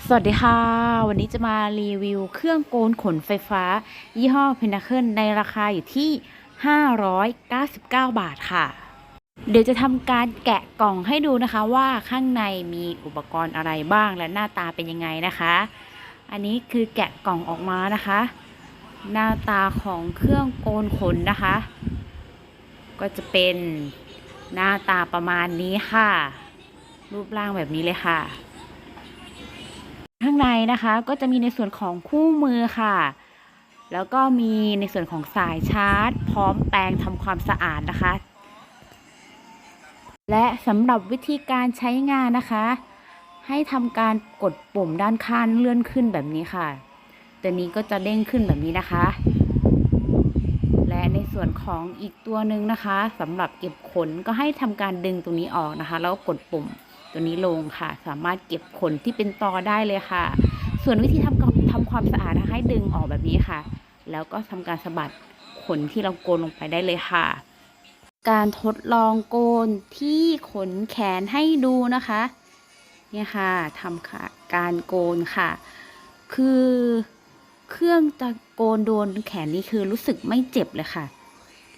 สวัสดีค่ะ วันนี้จะมารีวิวเครื่องโกนขนไฟฟ้า ยี่ห้อ Pinnacle ในราคาอยู่ที่ 599 บาทค่ะ เดี๋ยวจะทำการแกะกล่องให้ดูนะคะว่าข้างในมีอุปกรณ์อะไรบ้างและหน้าตาเป็นยังไงนะคะ อันนี้คือแกะกล่องออกมานะคะ หน้าตาของเครื่องโกนขนนะคะ ก็จะเป็นหน้าตาประมาณนี้ค่ะ รูปร่างแบบนี้เลยค่ะ ในนะคะก็จะมีในส่วนของคู่มือค่ะ แล้วก็มีในส่วนของสายชาร์จ พร้อมแปรงทำความสะอาดนะคะ และสำหรับวิธีการใช้งานนะคะ ให้ทำการกดปุ่มด้านข้างเลื่อนขึ้นแบบนี้ค่ะ ตัวนี้ก็จะเด้งขึ้นแบบนี้นะคะ และในส่วนของอีกตัวหนึ่งนะคะสำหรับเก็บขนก็ให้ทำการดึงตรงนี้ออกนะคะ แล้วก็กดปุ่ม ตัวนี้ลงค่ะ สามารถเก็บขนที่เป็นตอได้เลยค่ะ ส่วนวิธีทำกับทำความสะอาดนะคะให้ดึงออกแบบนี้ค่ะ แล้วก็ทำการสะบัดขนที่เราโกนลงไปได้เลยค่ะ การทดลองโกนที่ขนแขนให้ดูนะคะเนี่ยค่ะทำค่ะการโกนค่ะ คือเครื่องจะโกนโดนแขนนี่คือรู้สึกไม่เจ็บเลยค่ะ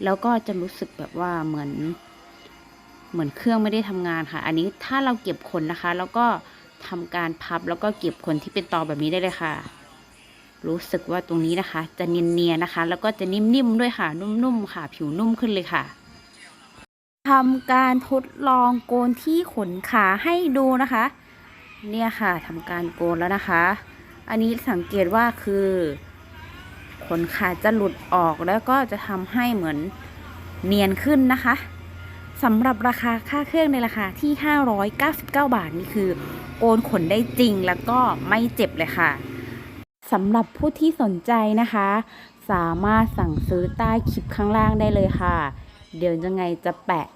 แล้วก็จะรู้สึกแบบว่าเหมือน เหมือนเครื่องไม่ได้ทำงานค่ะ อันนี้ถ้าเราเก็บขนนะคะ แล้วก็ทำการพับแล้วก็เก็บขนที่เป็นตอแบบนี้ได้เลยค่ะ รู้สึกว่าตรงนี้นะคะ จะเนียนๆนะคะ แล้วก็จะนิ่มๆด้วยค่ะ นุ่มๆค่ะ ผิวนุ่มขึ้นเลยค่ะทำการทดลองโกนที่ขนขาให้ดูนะคะ เนี่ยค่ะทำการโกนแล้วนะคะ อันนี้สังเกตว่าคือ ขนขาจะหลุดออกแล้วก็จะทำให้เหมือนเนียนขึ้นนะคะ สำหรับราคาค่าเครื่องในราคาที่ 599 บาทนี่คือโกนขนได้จริงแล้วก็ไม่เจ็บเลยค่ะสำหรับผู้ที่สนใจนะคะ สามารถสั่งซื้อใต้คลิปข้างล่างได้เลยค่ะ เดี๋ยวยังไงจะแปะ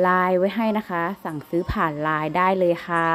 ไลน์ไว้ให้นะคะ สั่งซื้อผ่านไลน์ได้เลยค่ะ